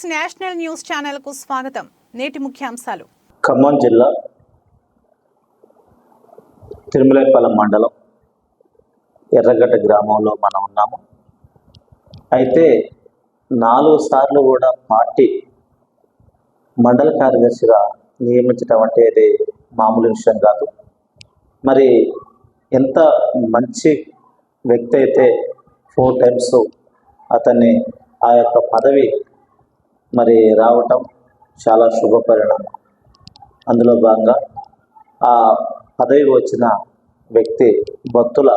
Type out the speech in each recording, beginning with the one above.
Six national news ఛానల్కు స్వాగతం. నేటి ముఖ్యాంశాలు. ఖమ్మం జిల్లా తిరుమలైపాలెం మండలం ఎర్రగడ్డ గ్రామంలో మనం ఉన్నాము. అయితే నాలుగు సార్లు కూడా పార్టీ మండల కార్యదర్శిగా నియమించడం అంటే ఇది మామూలు విషయం కాదు. మరి ఎంత మంచి వ్యక్తి అయితే ఫోర్ టైమ్స్ అతన్ని ఆ యొక్క పదవి మరి రావటం చాలా శుభ పరిణామం. అందులో భాగంగా ఆ పదవి వచ్చిన వ్యక్తి భక్తుల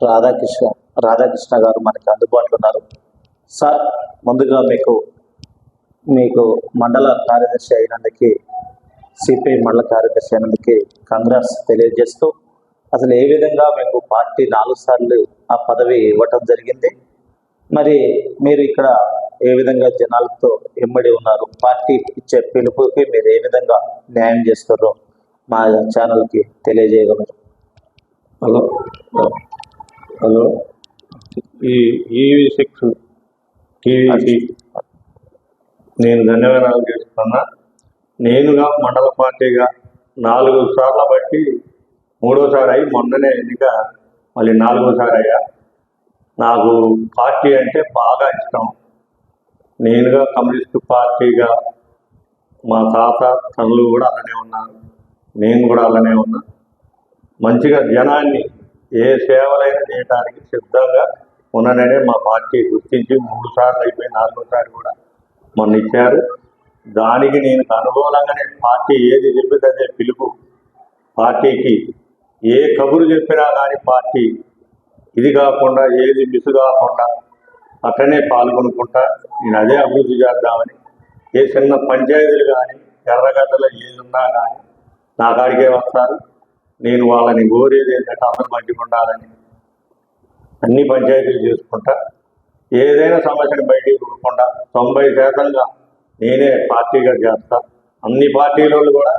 రాధాకృష్ణ రాధాకృష్ణ గారు మనకి అందుబాటులో ఉన్నారు. సార్ ముందుగా మీకు మీకు మండల కార్యదర్శి అయినందుకు సిపిఐ మండల కార్యదర్శి అయినందుకు కాంగ్రెస్ తెలియజేస్తూ అసలు ఏ విధంగా మీకు పార్టీ నాలుగు సార్లు ఆ పదవి ఇవ్వటం జరిగింది? మరి మీరు ఇక్కడ ఏ విధంగా జనాలతో ఇమ్మడి ఉన్నారు? పార్టీ ఇచ్చే పిలుపుకి మీరు ఏ విధంగా న్యాయం చేస్తారో మా ఛానల్కి తెలియజేయగలరు. హలో? హలో? ఈ ఈవీ సిక్స్ టీవీకి నేను ధన్యవాదాలు చేస్తున్నా నేనుగా మండల పార్టీగా నాలుగు సార్ల బట్టి మూడోసారి అయి మొన్ననే ఎన్నిక మళ్ళీ నాలుగోసారి అయ్యా. నాకు పార్టీ అంటే బాగా ఇష్టం. నేనుగా కమ్యూనిస్టు పార్టీగా మా తాత తనులు కూడా అలానే ఉన్నారు నేను కూడా అలానే ఉన్నా. మంచిగా జనాన్ని ఏ సేవలైనా చేయడానికి సిద్ధంగా ఉన్నాననే మా పార్టీ గుర్తించి మూడు సార్లు అయిపోయి నాలుగోసారి కూడా మొన్న ఇచ్చారు దానికి నేను అనుకూలంగానే పార్టీ ఏది చెప్పింది పిలుపు. పార్టీకి ఏ కబురు చెప్పినా కానీ పార్టీ ఇది కాకుండా ఏది మిస్ కాకుండా అట్లనే పాల్గొనుకుంటా నేను అదే అభివృద్ధి చేద్దామని ఏ చిన్న పంచాయతీలు కానీ ఎర్రగడ్డలో ఏదున్నా కానీ నా కాడికే వస్తారు. నేను వాళ్ళని కోరేది ఏంటంటే అందరూ మంచిగా ఉండాలని అన్ని పంచాయతీలు చేసుకుంటా. ఏదైనా సమస్యను బయటికి ఇవ్వకుండా తొంభై శాతంగా నేనే పార్టీగా చేస్తా. అన్ని పార్టీల వాళ్ళు కూడా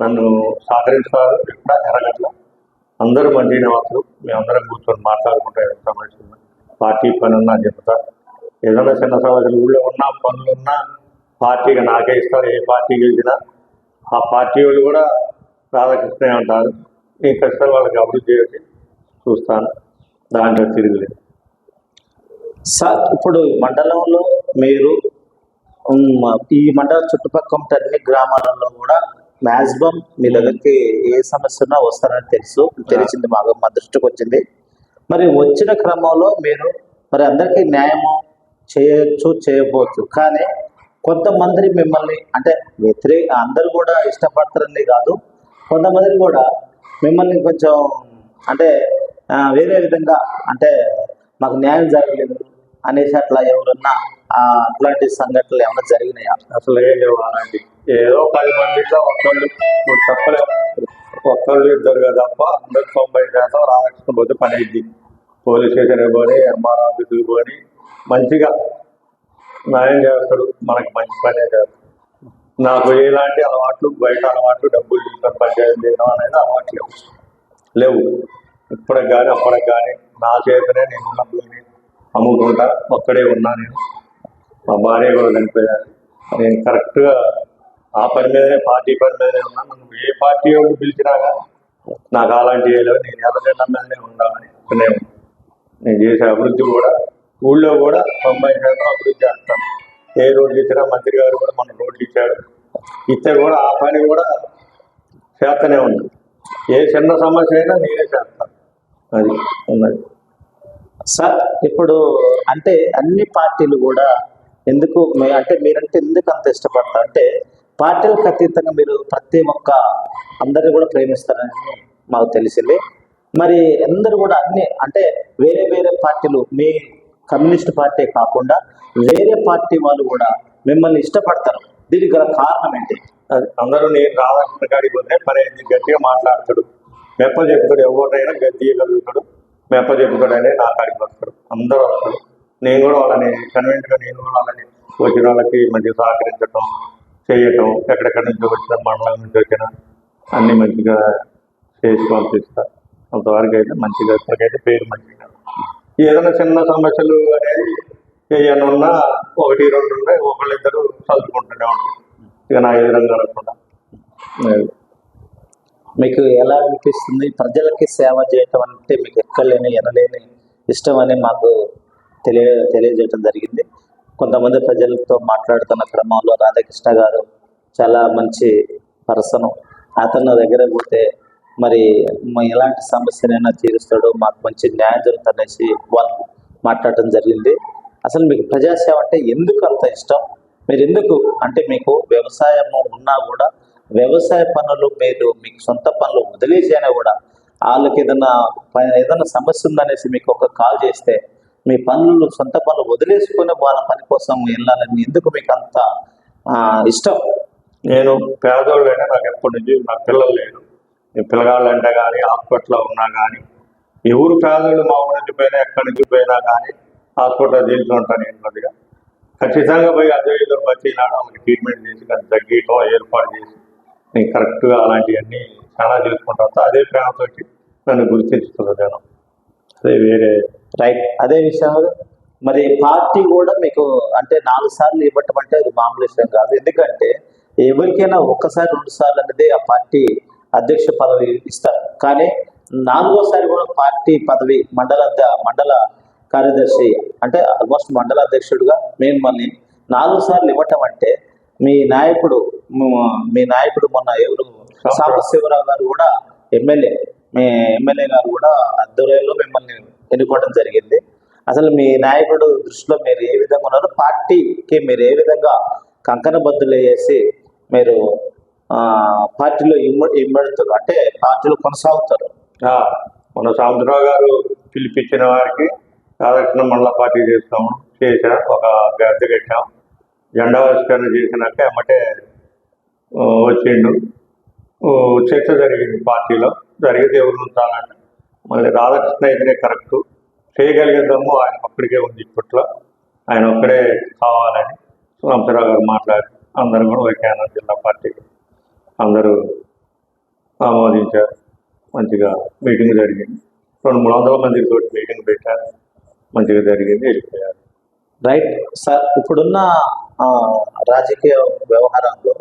నన్ను సహకరిస్తారు ఇక్కడ ఎర్రగడ్డ అందరూ మంచిగా వస్తారు. మేమందరం కూర్చొని మాట్లాడుకుంటా సమస్య పార్టీ పని ఉన్నా చెప్తా. ఏదైనా చిన్న సమస్యలు ఊళ్ళో ఉన్నా పనులు ఉన్నా పార్టీగా నాకే ఇస్తారు ఏ పార్టీ గెలిచినా. ఆ పార్టీ వాళ్ళు కూడా రాధాకృష్ణ అంటారు. నేను ఖచ్చితంగా వాళ్ళకి అభివృద్ధి చేసి చూస్తాను. దాంట్లో తిరుగులేదు సార్ ఇప్పుడు మండలంలో మీరు ఈ మండలం చుట్టుపక్కల అన్ని గ్రామాలలో కూడా మ్యాక్సిమం మీ దగ్గరికి ఏ సమస్య ఉన్నా వస్తారని తెలుసు. తెలిసింది మాకు మా దృష్టికి వచ్చింది. మరి వచ్చిన క్రమంలో మీరు మరి అందరికీ న్యాయము చేయొచ్చు చేయకపోవచ్చు కానీ కొంతమంది మిమ్మల్ని అంటే వ్యతిరేక అందరూ కూడా ఇష్టపడతారని కాదు. కొంతమంది కూడా మిమ్మల్ని కొంచెం అంటే వేరే విధంగా అంటే మాకు న్యాయం జరగలేదు అనేసి అట్లా ఎవరన్నా అట్లాంటి సంఘటనలు ఏమైనా జరిగినాయా? అసలు ఏం లేవు అలాంటి ఏదో పది మందిలో ఇట్లా నువ్వు చెప్పలేవు. ఒక్కళ్ళు ఇద్దరు కదా తప్ప అందరు తొంభై శాతం రావాల్సిన పోతే పని అయింది పోలీస్ స్టేషన్ పోని ఎంఆర్ ఆఫీసులు పోని మంచిగా న్యాయం చేస్తాడు మనకు మంచి పనే చేస్తాడు. నాకు ఎలాంటి అలవాట్లు బయట అలవాట్లు డబ్బులు తీసుకొని పంచాయతీ చేయడం అనేది అలవాటు లేవు. లేవు. ఇప్పటికి కానీ అప్పటికి కానీ నా చేతనే నేను ఉన్న భూమిని అమ్ముకుంటా ఒక్కడే ఉన్నా నేను. మా భార్య కూడా చనిపోయాను నేను కరెక్ట్గా ఆ పని మీదనే పార్టీ పని మీదనే ఉన్నాను నువ్వు ఏ పార్టీ వాళ్ళు పిలిచినాగా నాకు అలాంటి లేవు నేను ఎర్రజెండా మీదనే ఉండాలని నేను నేను చేసే అభివృద్ధి కూడా ఊళ్ళో కూడా తొంభై శాతం అభివృద్ధి చేస్తాను. ఏ రోడ్లు ఇచ్చినా మంత్రి గారు కూడా మన రోడ్లు ఇచ్చాడు. ఇస్తే కూడా ఆ పని కూడా చేస్తూనే ఉంది. ఏ చిన్న సమస్య అయినా నేనే చేస్తాను. అది ఉన్నది. సార్ ఇప్పుడు అంటే అన్ని పార్టీలు కూడా ఎందుకు మీ- అంటే మీరంటే ఎందుకు అంత ఇష్టపడతారు అంటే పార్టీలకు అతీతంగా మీరు ప్రతి ఒక్క అందరిని కూడా ప్రేమిస్తారని మాకు తెలిసింది. మరి అందరూ కూడా అన్ని అంటే వేరే వేరే పార్టీలు మీ కమ్యూనిస్ట్ పార్టీ కాకుండా వేరే పార్టీ వాళ్ళు కూడా మిమ్మల్ని ఇష్టపడతారు. దీనికి గల కారణం ఏంటి? అది అందరూ నేను రాధాకృష్ణ కాడికి పోతే పని గట్టిగా మాట్లాడతాడు. మెప్ప చెప్తాడు ఎవరైనా గట్టియగలుగుతాడు మెప్ప చెప్తాడని నా కాడికి వస్తాడు. అందరూ వస్తాడు నేను కూడా వాళ్ళని కన్వెంట్గా నేను కూడా వాళ్ళని వచ్చిన వాళ్ళకి మంచిగా సహకరించడం చేయటం ఎక్కడెక్కడి నుంచి వచ్చిన మండలం నుంచి వచ్చిన అన్ని మంచిగా చేసి పంపిస్తా. కొంతవరకు అయితే మంచిగా ఇప్పటికైతే పేరు మంచిగా. ఏదైనా చిన్న సమస్యలు అనేది ఏమైనా ఒకటి రెండు ఉన్నాయి ఒకళ్ళిద్దరు చదువుకుంటూనే ఉంటారు. ఇక నా ఎదురంగా విధంగా లేదు. మీకు ఎలా అనిపిస్తుంది? ప్రజలకి సేవ చేయటం అంటే మీకు ఎక్కలేని ఎనలేని ఇష్టం అని మాకు తెలియ తెలియజేయటం జరిగింది. కొంతమంది ప్రజలతో మాట్లాడుతున్న క్రమంలో రాధాకృష్ణ గారు చాలా మంచి పర్సన్. అతను దగ్గర పోతే మరి ఎలాంటి సమస్యనైనా తీరుస్తాడు మాకు మంచి న్యాయం జరుగుతుందనేసి వాళ్ళు మాట్లాడటం జరిగింది. అసలు మీకు ప్రజాసేవ అంటే ఎందుకు అంత ఇష్టం? మీరు ఎందుకు అంటే మీకు వ్యవసాయము ఉన్నా కూడా వ్యవసాయ పనులు మీరు మీకు సొంత పనులు వదిలేసైనా కూడా వాళ్ళకి ఏదైనా ఏదైనా సమస్య ఉందనేసి మీకు ఒక కాల్ చేస్తే మీ పనులు సొంత పనులు వదిలేసుకొని వాళ్ళ పని కోసం వెళ్ళాలని ఎందుకు మీకు అంత ఇష్టం? నేను పేదోళ్ళు అంటే నాకు ఎప్పటి నుంచి నా పిల్లలు లేరు. నేను పిల్లగాళ్ళు అంటే కానీ హాస్పిటల్లో ఉన్నా కానీ ఎవరు పేదోళ్ళు మా ఊరి నుంచి పోయినా ఎక్కడి నుంచి పోయినా కానీ హాస్పిటల్లో తీసుకుంటాను నేను కొద్దిగా. ఖచ్చితంగా పోయి అదే ఇద్దరు బతికినాడు వాళ్ళకి ట్రీట్మెంట్ చేసి దాన్ని తగ్గియటం ఏర్పాటు చేసి నేను కరెక్ట్గా అలాంటివన్నీ చాలా చేసుకుంటాను అదే ప్రేమతోటి నన్ను గుర్తించుతుంది నేను. అదే వేరే రైట్ అదే విషయంలో మరి పార్టీ కూడా మీకు అంటే నాలుగు సార్లు ఇవ్వటం అంటే అది మామూలు విషయం కాదు. ఎందుకంటే ఎవరికైనా ఒక్కసారి రెండు సార్లు అనేది ఆ పార్టీ అధ్యక్ష పదవి ఇస్తారు. కానీ నాలుగోసారి కూడా పార్టీ పదవి మండల మండల కార్యదర్శి అంటే ఆల్మోస్ట్ మండల అధ్యక్షుడిగా మేము మళ్ళీ నాలుగు సార్లు ఇవ్వటం అంటే మీ నాయకుడు ము- మీ నాయకుడు మొన్న ఎవరు? సాంబశివరావు గారు కూడా ఎమ్మెల్యే. మీ ఎమ్మెల్యే గారు కూడా ఆధ్వర్యంలో మిమ్మల్ని ఎన్నుకోవడం జరిగింది. అసలు మీ నాయకుడు దృష్టిలో మీరు ఏ విధంగా ఉన్నారు? పార్టీకి మీరు ఏ విధంగా కంకణబద్దులు వేసి మీరు పార్టీలో ఇమ్మ ఇమ్మడుతారు అంటే పార్టీలో కొనసాగుతారు. మన సాంబరావు గారు పిలిపించిన వారికి రాధాకృష్ణ మండల పార్టీ చేస్తాము. చేసా ఒక గద్దె కట్టాం జెండా ఆవిష్కరణ చేసినాక ఎమ్మటే వచ్చిండు. చర్చ జరిగింది పార్టీలో. జరిగితే ఎవరు ఉంచాలంటే మళ్ళీ రాధాకృష్ణ అయితేనే కరెక్ట్ చేయగలిగేదమ్ము ఆయన ఒక్కడికే ఉంది ఇప్పట్లో. ఆయన ఒక్కడే కావాలని సాంబరావు గారు మాట్లాడి అందరూ కూడా వైకాన జిల్లా పార్టీకి అందరూ ఆమోదించారు. మంచిగా మీటింగ్ జరిగింది. రెండు మూడు వందల మందితో మీటింగ్ పెట్టారు. మంచిగా జరిగింది వెళ్ళిపోయారు. రైట్. సార్ ఇప్పుడున్న రాజకీయ వ్యవహారంలో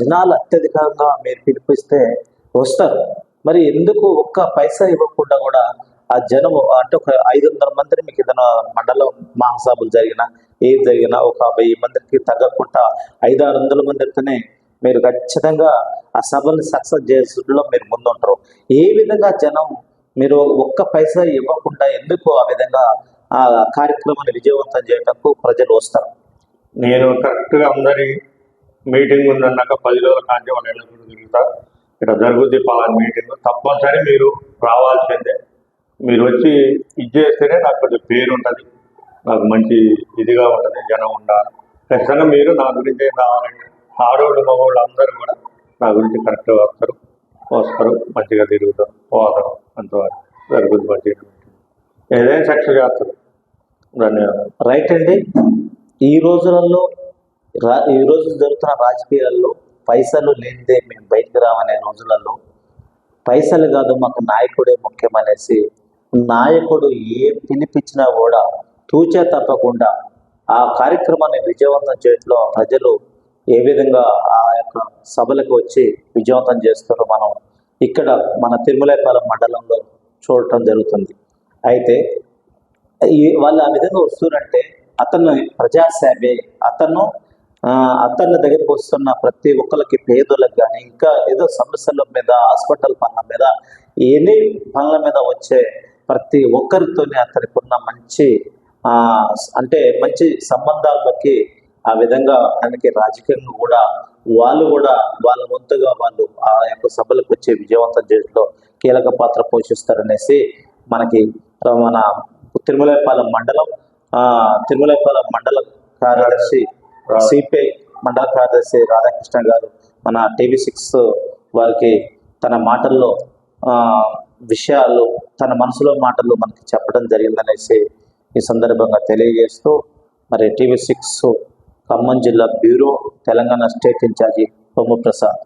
జనాలు అత్యధికంగా మీరు పిలిపిస్తే వస్తారు. మరి ఎందుకు ఒక్క పైసా ఇవ్వకుండా కూడా ఆ జనము అంటే ఒక ఐదు వందల మందిని మీకు ఏదైనా మండలం మహాసభలు జరిగినా ఏది జరిగినా ఒక వెయ్యి మందికి తగ్గకుండా ఐదు ఆరు వందల మందితోనే మీరు ఖచ్చితంగా ఆ సభని సక్సెస్ చేసులో మీరు ముందుంటారు. ఏ విధంగా జనం మీరు ఒక్క పైసా ఇవ్వకుండా ఎందుకు ఆ విధంగా ఆ కార్యక్రమాన్ని విజయవంతం చేయడానికి ప్రజలు వస్తారు? నేను కరెక్ట్గా అందరి మీటింగ్ ఉందన్నాక పది రోజుల కాంచి వాళ్ళు ఎల్లప్పుడు ఇక్కడ జరుగుద్ది పలానా మీటింగ్. తప్పనిసరి మీరు రావాల్సిందే. మీరు వచ్చి ఇది చేస్తేనే నాకు కొంచెం పేరు ఉంటుంది. నాకు మంచి ఇదిగా ఉంటుంది జనం ఉండాలి. ఖచ్చితంగా మీరు నా గురించి ఏం రావాలంటే ఆడవాళ్ళు మగవాళ్ళు అందరూ కూడా నా గురించి కరెక్ట్గా వస్తారు. వస్తారు మంచిగా తిరుగుతారు పోతారు. అంతవరకు జరుగుద్ది మంచిగా. ఏదైనా సక్సెస్ చేస్తారు. ధన్యవాదాలు. రైట్ అండి. ఈ రోజులలో రా ఈ రోజు జరుగుతున్న రాజకీయాల్లో పైసలు లేనిదే మేము బయటకు రావనే రోజులలో పైసలు కాదు మాకు నాయకుడే ముఖ్యమనేసి నాయకుడు ఏం పిలిపించినా కూడా తూచే తప్పకుండా ఆ కార్యక్రమాన్ని విజయవంతం చేయట్లో ప్రజలు ఏ విధంగా ఆ యొక్క సభలకు వచ్చి విజయవంతం చేస్తారో మనం ఇక్కడ మన తిరుమలపాలెం మండలంలో చూడటం జరుగుతుంది. అయితే ఈ వాళ్ళు ఆ విధంగా వస్తున్నారంటే అతను ప్రజాసేవే అతను ఆ, దగ్గరికి వస్తున్న ప్రతి ఒక్కరికి పేదలకు కానీ ఇంకా ఏదో సమస్యల మీద హాస్పిటల్ పనుల మీద ఎనీ పనుల మీద వచ్చే ప్రతి ఒక్కరితోనే అతనికి ఉన్న మంచి అంటే మంచి సంబంధాలకి ఆ విధంగా అతనికి రాజకీయంగా కూడా వాళ్ళు కూడా వాళ్ళ వంతుగా వాళ్ళు ఆ యొక్క సభలకు వచ్చి విజయవంతం చేయడంలో కీలక పాత్ర పోషిస్తారనేసి మనకి మన తిరుమలపాలెం మండలం తిరుమలపాలెం మండలం కార్యదర్శి సిపిఐ మండల కార్యదర్శి రాధాకృష్ణ గారు మన టీవీ సిక్స్ వారికి తన మాటల్లో విషయాలు తన మనసులో మాటలు మనకి చెప్పడం జరిగిందనేసి ఈ సందర్భంగా తెలియజేస్తూ మరి టీవీ సిక్స్ ఖమ్మం జిల్లా bureau Telangana state incharge Prasad